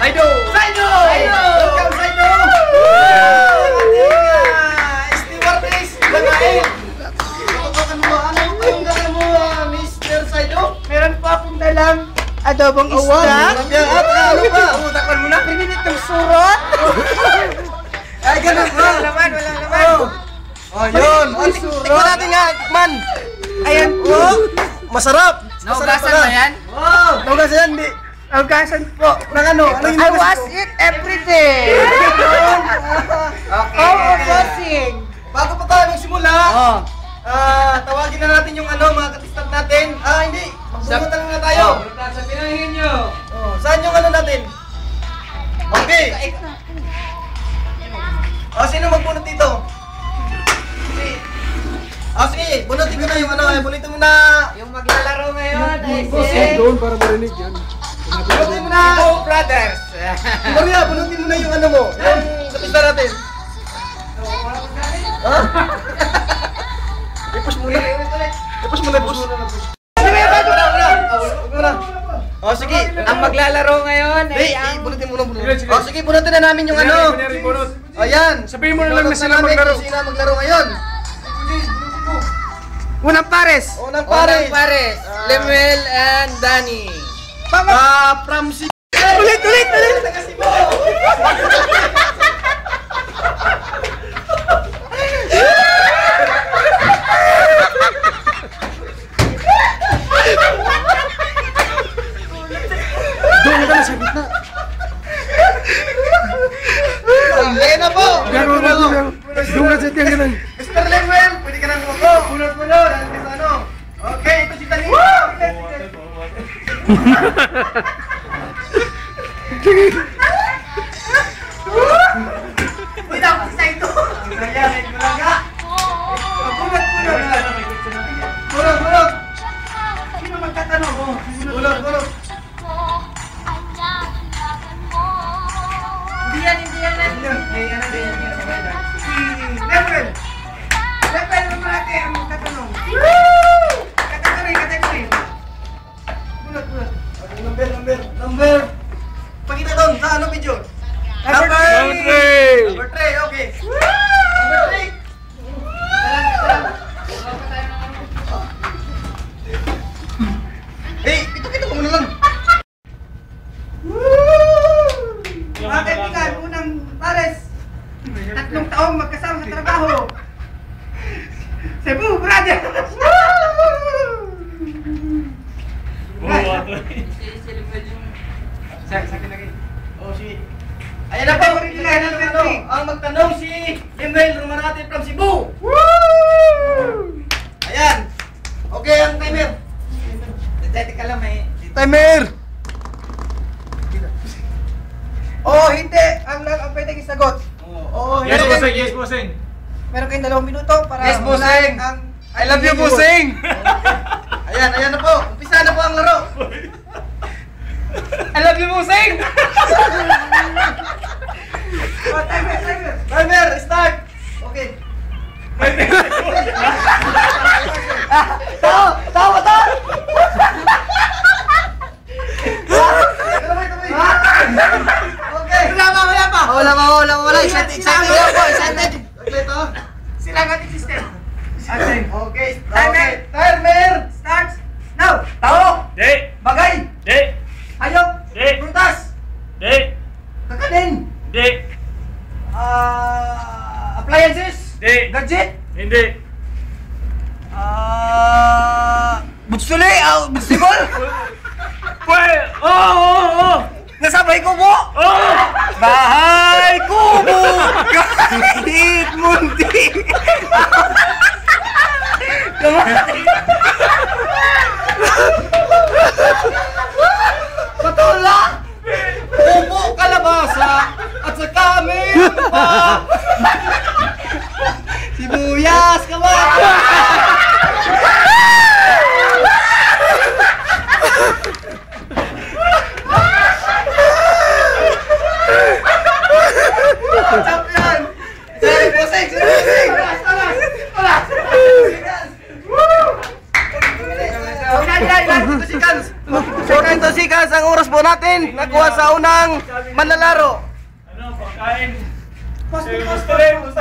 Saido. Saido. Saido. Welcome Saido. Adobong isda. Sabihan at ano pa? Tumutakpan mo na. Pinilit ng surot. Ay, ganun? Wala naman. Oh, oh yun. Oh, tikman natin man. Ayan po. Masarap. Naugasan ba yan? Wow. Oh. Naugasan di. Awgasan po. Nang ano? Ano I wash it every day. Okay. Oh, bossing. Bago pa tayo magsimula, Oh. ah, tawagin na natin yung ano, mga katistat natin. Ah, hindi. Magbunutan na nga tayo. Sa pinahin nyo. Oh, saan yung ano natin? Okay. Oh, sino magbunot dito? Si... Ah, sige, bunutin ko na yung ano, eh, bunutin mo na. Yung maglalaro ngayon ay si... Doon para marinig yan. Na. Two brothers. Maria, bunutin mo na yung ano mo. Yung katistat natin. Ha? I-push muna. I-push muna, i-push. Sige, wag mo na. Oh. Oh, sige. Ang maglalaro ngayon ay ang... bunutin mo na, bunutin. Sige. Oh, sige, bunutin na namin yung ano. Ayan. Sabihin mo na lang na sila maglaro. ang maglaro ngayon? Unang pares. Unang Parang pare. pares. Lemuel and Danny. Ah, from si... Ulit, ulit, ulit. Taga Cebu. Doon ka na sa gitna. Ayan na po. Garo na doon. Doon ka sa tiyan ganun. Mr. Lemuel, pwede ka nang umupo. Punot mo na. 哈哈哈哈哈 number. Pakita doon, sa ano video? Number Number three. Number 3, okay. Number 3. Hey, kita-kita ko muna lang. Mga kaibigan, unang pares. Tatlong taong magkasama sa trabaho. Cebu, brother. Sa akin lagi. Oh, si... Ayan na po, ayan na ano, ang magtanong si Lemuel Romanate from Cebu. Ayan. Okay, ang timer. Teka lang, may... Timer! Oh, hindi. Ang lang ang pwedeng isagot. Oh, Yes, hindi. bossing. Yes, bossing. Meron kayong dalawang minuto para Yes, bossing. ang I love you, bossing! Ayan, ayan na po. Umpisa na po ang laro. Musing! Oh, timer, timer. Timer, start! Okay. Tao! Tao! Tao! Okay. Wala pa, wala pa. Wala pa, wala pa, wala. Excited, excited ako po, excited. Saglit, oh. Sila ating system. Okay. Okay. Timer. Timer. Starts now. Tao. Di. Gadget. Hindi. Ah, butsuli. Ah, butsibol. Pwe! Oh, oh, oh! Nasabay ko po. Oh! Bahay kubo. Kahit munti. Patula. Kubo, kalabasa. At sa kami pa. Sibuyas, kamatis. Champion! Sorry, bossing! Sorry, bossing! Alas, alas! Alas! Ilan, 42 seconds. 42 seconds ang oras po natin. Nakuha sa unang manlalaro. Ano, pagkain. Gusto rin, gusto.